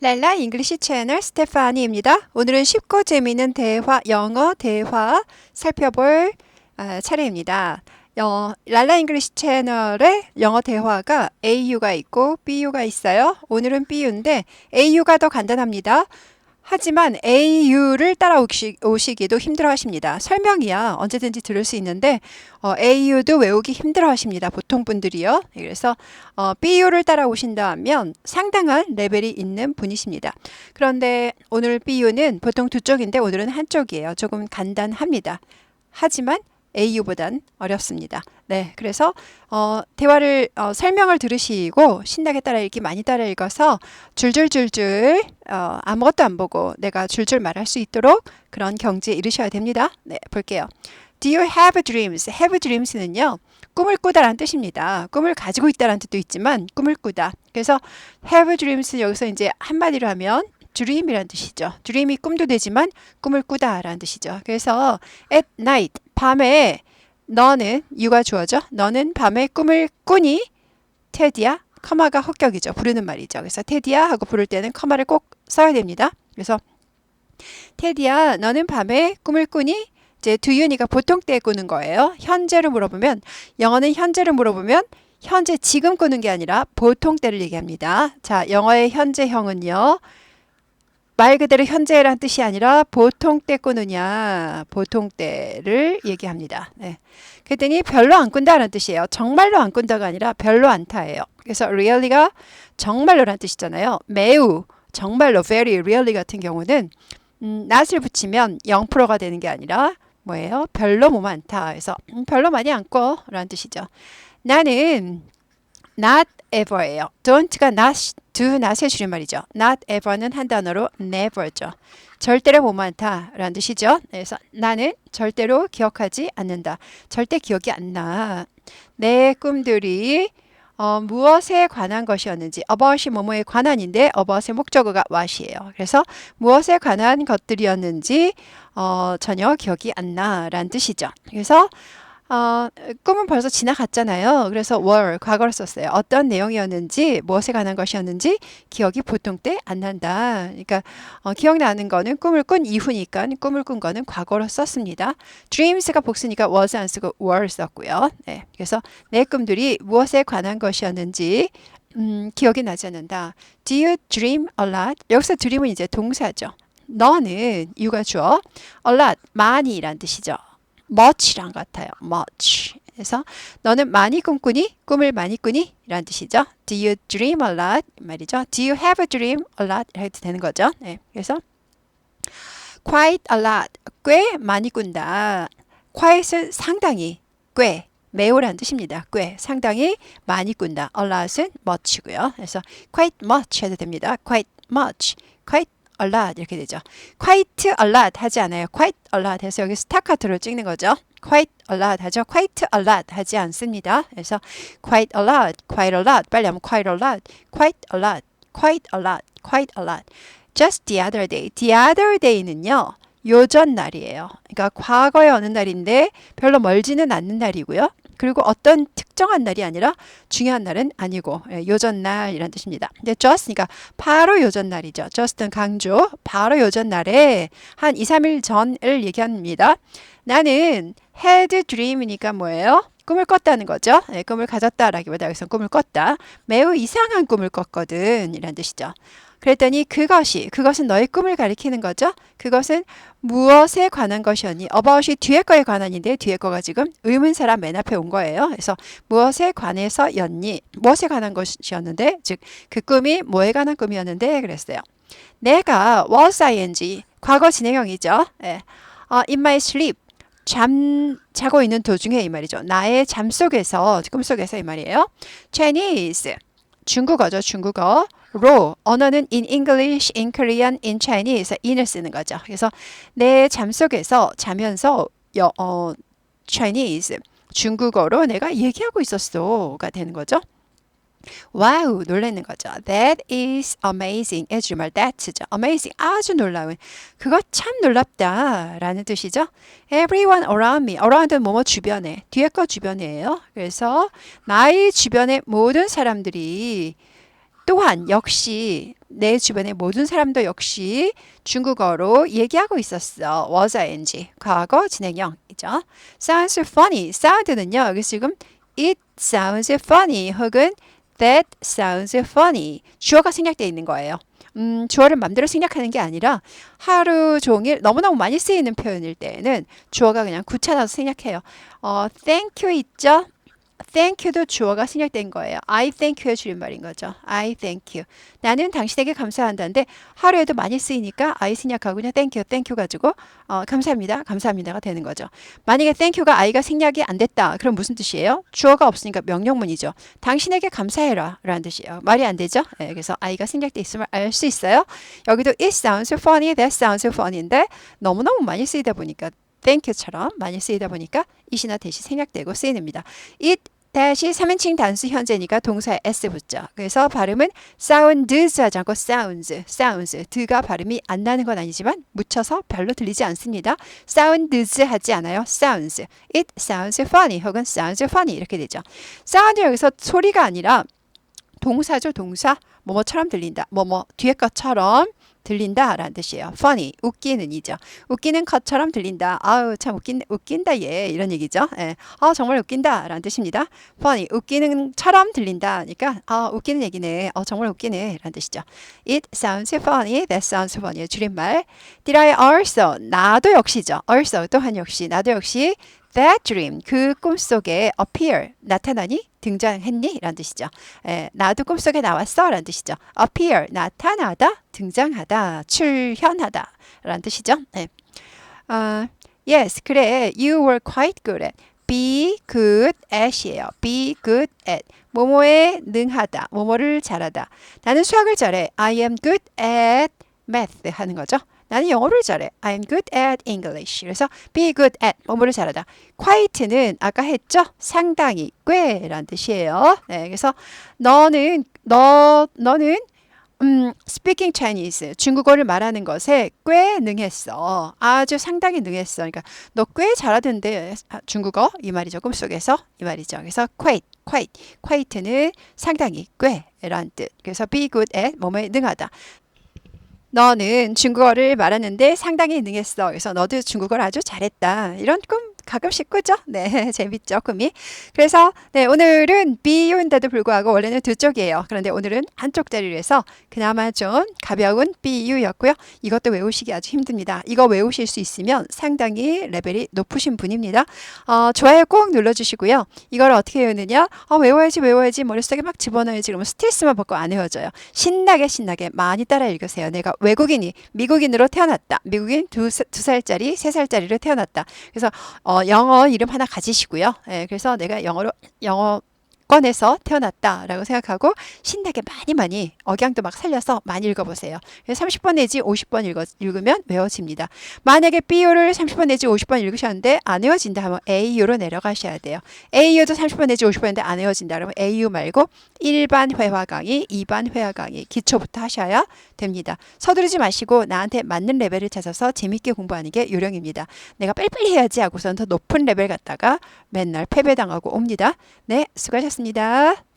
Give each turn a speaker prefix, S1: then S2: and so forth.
S1: 랄라 잉글리시 채널 스테파니입니다. 오늘은 쉽고 재미있는 대화, 영어 대화 살펴볼 아, 차례입니다. 어, 랄라 잉글리시 채널에 영어 대화가 AU가 있고 BU가 있어요. 오늘은 BU인데 AU가 더 간단합니다. 하지만 AU를 따라오시기도 힘들어 하십니다. 설명이야 언제든지 들을 수 있는데 어, AU도 외우기 힘들어 하십니다. 보통 분들이요. 그래서 어, BU를 따라오신다면 상당한 레벨이 있는 분이십니다. 그런데 오늘 BU는 보통 두 쪽인데 오늘은 한 쪽이에요. 조금 간단합니다. 하지만 AU보단 어렵습니다. 네, 그래서 어, 대화를 어, 설명을 들으시고 신나게 따라 읽기 많이 따라 읽어서 줄줄줄줄 어, 아무것도 안 보고 내가 줄줄 말할 수 있도록 그런 경지에 이르셔야 됩니다. 네, 볼게요. Do you have dreams? Have dreams는요. 꿈을 꾸다라는 뜻입니다. 꿈을 가지고 있다라는 뜻도 있지만 꿈을 꾸다. 그래서 have dreams 여기서 이제 한마디로 하면 dream이라는 뜻이죠. dream이 꿈도 되지만 꿈을 꾸다라는 뜻이죠. 그래서 at night 밤에 너는 유가 주어져. 너는 밤에 꿈을 꾸니? 테디야. 커마가 합격이죠. 부르는 말이죠. 그래서 테디야 하고 부를 때는 커마를 꼭 써야 됩니다. 그래서 테디야, 너는 밤에 꿈을 꾸니? 이제 두윤이가 보통 때 꾸는 거예요. 현재로 물어보면 영어는 현재로 물어보면 현재 지금 꾸는 게 아니라 보통 때를 얘기합니다. 자, 영어의 현재형은요. 말 그대로 현재란 뜻이 아니라 보통 때 꾸느냐 보통 때를 얘기합니다. 네. 그랬더니 별로 안 꾼다는 뜻이에요. 정말로 안 꾼다가 아니라 별로 않다예요. 그래서 really가 정말로란 뜻이잖아요. 매우 정말로 very really 같은 경우는 음, not을 붙이면 0%가 되는 게 아니라 뭐예요? 별로 뭐 많다. 그래서 음, 별로 많이 안 꿔라는 뜻이죠. 나는 not ever예요. don't가 not, do not의 줄임말이죠. not ever는 한 단어로 never죠. 절대로 못 많다 라는 뜻이죠. 그래서 나는 절대로 기억하지 않는다. 절대 기억이 안 나. 내 꿈들이 어, 무엇에 관한 것이었는지 about이 뭐뭐에 관한인데 about의 목적어가 what이에요. 그래서 무엇에 관한 것들이었는지 어, 전혀 기억이 안 나라는 뜻이죠. 그래서 어, 꿈은 벌써 지나갔잖아요. 그래서 were 과거를 썼어요. 어떤 내용이었는지 무엇에 관한 것이었는지 기억이 보통 때 안 난다. 그러니까 어, 기억나는 거는 꿈을 꾼 이후니까 꿈을 꾼 거는 과거로 썼습니다. dreams가 복수니까 was 안 쓰고 were 썼고요. 네, 그래서 내 꿈들이 무엇에 관한 것이었는지 음, 기억이 나지 않는다. Do you dream a lot? 여기서 dream은 이제 동사죠. 너는 이유가 주어 a lot 많이란 뜻이죠. Much랑 같아요. much. 그래서 너는 많이 꿈꾸니? 꿈을 많이 꾸니? 라는 뜻이죠. Do you dream a lot? 말이죠. Do you have a dream a lot? 해도 되는 거죠. 네. 그래서 quite a lot. 꽤 많이 꾼다. quiet은 상당히, 꽤, 매우라는 뜻입니다. 꽤, 상당히 많이 꾼다. a lot은 much고요. 그래서 quite much 해도 됩니다. quite much, quite a lot 이렇게 되죠. quite a lot 하지 않아요. quite a lot 해서 여기 스타카토를 찍는 거죠. quite a lot 하죠. quite a lot 하지 않습니다. 그래서 quite a lot, quite a lot 빨리 하면 quite a lot, quite a lot, quite a lot, quite a lot. just the other day. the other day는요. 요전 날이에요. 그러니까 과거의 어느 날인데 별로 멀지는 않는 날이고요. 그리고 어떤 특정한 날이 아니라 중요한 날은 아니고 예, 요전 날 이란 뜻입니다. 근데 just 그러니까 바로 요전 날이죠. just는 강조. 바로 요전 날에 한 2, 3일 전을 얘기합니다. 나는 had dream이니까 뭐예요? 꿈을 꿨다는 거죠. 네, 꿈을 가졌다라기보다 여기서 꿈을 꿨다. 매우 이상한 꿈을 꿨거든 이란 뜻이죠. 그랬더니 그것이 그것은 너의 꿈을 가리키는 거죠. 그것은 무엇에 관한 것이었니? about이 뒤에 거에 관한인데 뒤에 거가 지금 의문사라 맨 앞에 온 거예요. 그래서 무엇에 관해서였니? 무엇에 관한 것이었는데 즉 그 꿈이 뭐에 관한 꿈이었는데 그랬어요. 내가 was ing 과거 진행형이죠. 예. 어, in my sleep 잠 자고 있는 도중에 이 말이죠. 나의 잠 속에서 꿈 속에서 이 말이에요. Chinese 중국어죠. 중국어. 로 언어는 in English, in Korean, in Chinese in을 쓰는 거죠. 그래서 내 잠 속에서 자면서 여, 어, Chinese 중국어로 내가 얘기하고 있었어가 되는 거죠. 와우 놀라는 거죠. That is amazing. 의 주말 that죠. amazing 아주 놀라운. 그거 참 놀랍다라는 뜻이죠. Everyone around me. around은 뭐뭐 주변에 뒤에 거 주변이에요. 그래서 나의 주변의 모든 사람들이 또한 역시 내 주변의 모든 사람도 역시 중국어로 얘기하고 있었어. was ing 과거 진행형이죠. sounds funny. sound는요. 여기 지금 it sounds funny 혹은 that sounds funny. 주어가 생략되어 있는 거예요. 음, 주어를 맘대로 생략하는 게 아니라 하루 종일 너무너무 많이 쓰이는 표현일 때에는 주어가 그냥 굳혀놔서 생략해요. 어, thank you 있죠? Thank you도 주어가 생략된 거예요. I thank you의 줄임말인 거죠. I thank you. 나는 당신에게 감사한다는데 하루에도 많이 쓰이니까 I 생략하고 그냥 thank you, thank you 가지고 어, 감사합니다, 감사합니다가 되는 거죠. 만약에 thank you가 I가 생략이 안 됐다. 그럼 무슨 뜻이에요? 주어가 없으니까 명령문이죠. 당신에게 감사해라 라는 뜻이에요. 말이 안 되죠? 네, 그래서 I가 생략돼 있음을 알 수 있어요. 여기도 it sounds funny, that sounds funny인데 너무너무 많이 쓰이다 보니까 thank you처럼 많이 쓰이다 보니까 it이나 대시 생략되고 쓰이는입니다. it 다시 3인칭 단수 현재니까 동사에 s 붙죠. 그래서 발음은 sounds 하지 않고 sounds, sounds. 드가 발음이 안 나는 건 아니지만 묻혀서 별로 들리지 않습니다. sounds 하지 않아요. sounds. It sounds funny 혹은 sounds funny 이렇게 되죠. sound 여기서 소리가 아니라 동사죠, 동사. 뭐뭐처럼 들린다. 뭐뭐 뒤에 것처럼 들린다 라는 뜻이에요. funny, 웃기는 이죠. 웃기는 것처럼 들린다. 아우, 참 웃긴, 웃긴다, 얘. 이런 얘기죠. 예. 아, 정말 웃긴다 라는 뜻입니다. funny, 웃기는 처럼 들린다. 그러니까, 아, 웃기는 얘기네. 어, 정말 웃기네. 라는 뜻이죠. It sounds funny, that sounds funny. 줄임말. Did I also? 나도 역시죠. also 또한 역시. 나도 역시 that dream 그 꿈속에 appear 나타나니 등장했니? 라는 뜻이죠. 에, 나도 꿈속에 나왔어 라는 뜻이죠. appear 나타나다 등장하다 출현하다 라는 뜻이죠. 네. 어, yes 그래 you were quite good at be good at이에요. be good at 뭐뭐에 능하다 뭐뭐를 잘하다 나는 수학을 잘해 I am good at math 하는 거죠. 나는 영어를 잘해. I'm good at English. 그래서 be good at 뭐뭐를 잘하다. quite는 아까 했죠? 상당히 꽤란 뜻이에요. 네, 그래서 너는 너 너는 음, speaking Chinese 중국어를 말하는 것에 꽤 능했어. 아주 상당히 능했어. 그러니까 너 꽤 잘하던데 아, 중국어 이 말이죠. 꿈속에서 이 말이죠. 그래서 quite, quite, quite는 상당히 꽤란 뜻. 그래서 be good at 뭐뭐에 능하다. 너는 중국어를 말하는데 상당히 능했어. 그래서 너도 중국어를 아주 잘했다. 이런 꿈 가끔씩 꾸죠? 네, 재밌죠, 꿈이. 그래서 네, 오늘은 BU인데도 불구하고 원래는 두 쪽이에요. 그런데 오늘은 한쪽 자리를 해서 그나마 좀 가벼운 BU였고요. 이것도 외우시기 아주 힘듭니다. 이거 외우실 수 있으면 상당히 레벨이 높으신 분입니다. 어, 좋아요 꼭 눌러주시고요. 이걸 어떻게 외우느냐? 어, 외워야지, 외워야지 머릿속에 막 집어넣어야지. 그러면 스트레스만 받고 안 외워져요. 신나게 신나게 많이 따라 읽으세요. 내가 외국인이 미국인으로 태어났다. 미국인 두, 두 살짜리, 세 살짜리로 태어났다. 그래서 어, 영어 이름 하나 가지시고요. 예, 그래서 내가 영어로 영어 권에서 태어났다라고 생각하고 신나게 많이 많이 억양도 막 살려서 많이 읽어보세요. 30번 내지 50번 읽어, 읽으면 외워집니다. 만약에 B요를 30번 내지 50번 읽으셨는데 안 외워진다 하면 A요로 내려가셔야 돼요. A요도 30번 내지 50번인데 안 외워진다 그러면 A요 말고 일반 회화 강의, 2반 회화 강의 기초부터 하셔야 됩니다. 서두르지 마시고 나한테 맞는 레벨을 찾아서 재밌게 공부하는 게 요령입니다. 내가 빨리빨리 해야지 하고선 더 높은 레벨 갔다가 맨날 패배당하고 옵니다. 네, 수고하셨 습니다.